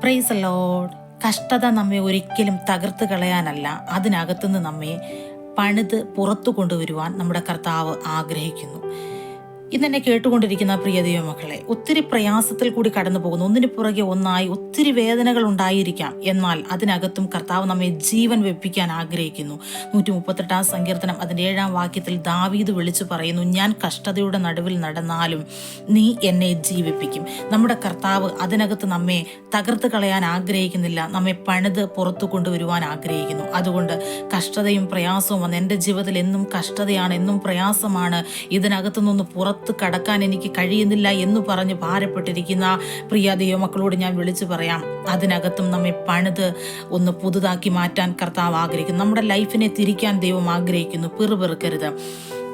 Price load കഷ്ടത നമ്മെ ഒരിക്കലും തകർത്ത് കളയാനല്ല. അതിനകത്തുനിന്ന് നമ്മെ പണിത് പുറത്തു കൊണ്ടുവരുവാൻ നമ്മുടെ കർത്താവ് ആഗ്രഹിക്കുന്നു. ഇന്നെന്നെ കേട്ടുകൊണ്ടിരിക്കുന്ന പ്രിയ ദൈവമക്കളെ ഒത്തിരി പ്രയാസത്തിൽ കൂടി കടന്നു പോകുന്നു. ഒന്നിനു പുറകെ ഒന്നായി ഒത്തിരി വേദനകൾ ഉണ്ടായിരിക്കാം. എന്നാൽ അതിനകത്തും കർത്താവ് നമ്മെ ജീവൻ വെപ്പിക്കാൻ ആഗ്രഹിക്കുന്നു. നൂറ്റി മുപ്പത്തെട്ടാം സങ്കീർത്തനം അതിന്റെ ഏഴാം വാക്യത്തിൽ ദാവീദ് വിളിച്ചു പറയുന്നു ഞാൻ കഷ്ടതയുടെ നടുവിൽ നടന്നാലും നീ എന്നെ ജീവിപ്പിക്കും. നമ്മുടെ കർത്താവ് അതിനകത്ത് നമ്മെ തകർത്ത് കളയാൻ ആഗ്രഹിക്കുന്നില്ല. നമ്മെ പണിത് പുറത്തു കൊണ്ടുവരുവാൻ ആഗ്രഹിക്കുന്നു. അതുകൊണ്ട് കഷ്ടതയും പ്രയാസവും വന്ന് എന്റെ ജീവിതത്തിൽ എന്നും കഷ്ടതയാണ് എന്നും പ്രയാസമാണ് ഇതിനകത്തു നിന്ന് പുറത്ത് കടക്കാൻ എനിക്ക് കഴിയുന്നില്ല എന്ന് പറഞ്ഞ് ഭാരപ്പെട്ടിരിക്കുന്ന പ്രിയ ദൈവമക്കളോട് ഞാൻ വിളിച്ചു പറയാം. അതിനകത്തും നമ്മെ പണിത് ഒന്ന് പുതുതാക്കി മാറ്റാൻ കർത്താവ് ആഗ്രഹിക്കുന്നു. നമ്മുടെ ലൈഫിനെ തിരിക്കാൻ ദൈവം ആഗ്രഹിക്കുന്നു. പിറുപിറുക്കരുത്.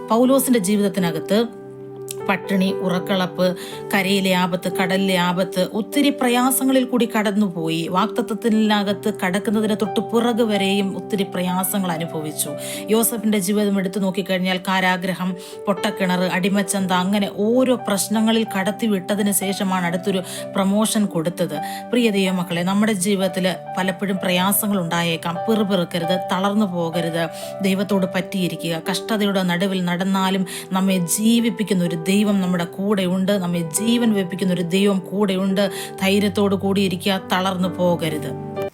പൗലോസിന്റെ ജീവിതത്തിനകത്ത് പട്ടിണി ഉറക്കളപ്പ് കരയിലെ ആപത്ത് കടലിലെ ആപത്ത് ഒത്തിരി പ്രയാസങ്ങളിൽ കൂടി കടന്നുപോയി. വാക്തത്വത്തിനകത്ത് കടക്കുന്നതിന് തൊട്ട് പുറകു വരെയും ഒത്തിരി പ്രയാസങ്ങൾ അനുഭവിച്ചു. യോസഫിന്റെ ജീവിതം എടുത്തു നോക്കിക്കഴിഞ്ഞാൽ കാരാഗ്രഹം പൊട്ടക്കിണർ അടിമച്ചന്ത അങ്ങനെ ഓരോ പ്രശ്നങ്ങളിൽ കടത്തി വിട്ടതിന് ശേഷമാണ് അടുത്തൊരു പ്രമോഷൻ കൊടുത്തത്. പ്രിയ ദൈവമക്കളെ നമ്മുടെ ജീവിതത്തിൽ പലപ്പോഴും പ്രയാസങ്ങൾ ഉണ്ടായേക്കാം. പിറുപിറുക്കരുത് തളർന്നു പോകരുത്. ദൈവത്തോട് പറ്റിയിരിക്കുക. കഷ്ടതയുടെ നടുവിൽ നടന്നാലും നമ്മെ ജീവിപ്പിക്കുന്ന ഒരു ദൈവം നമ്മുടെ കൂടെയുണ്ട് നമ്മെ ജീവൻ വെപ്പിക്കുന്ന ഒരു ദൈവം കൂടെയുണ്ട് ധൈര്യത്തോടു കൂടിയിരിക്കുക തളർന്നു പോകരുത്.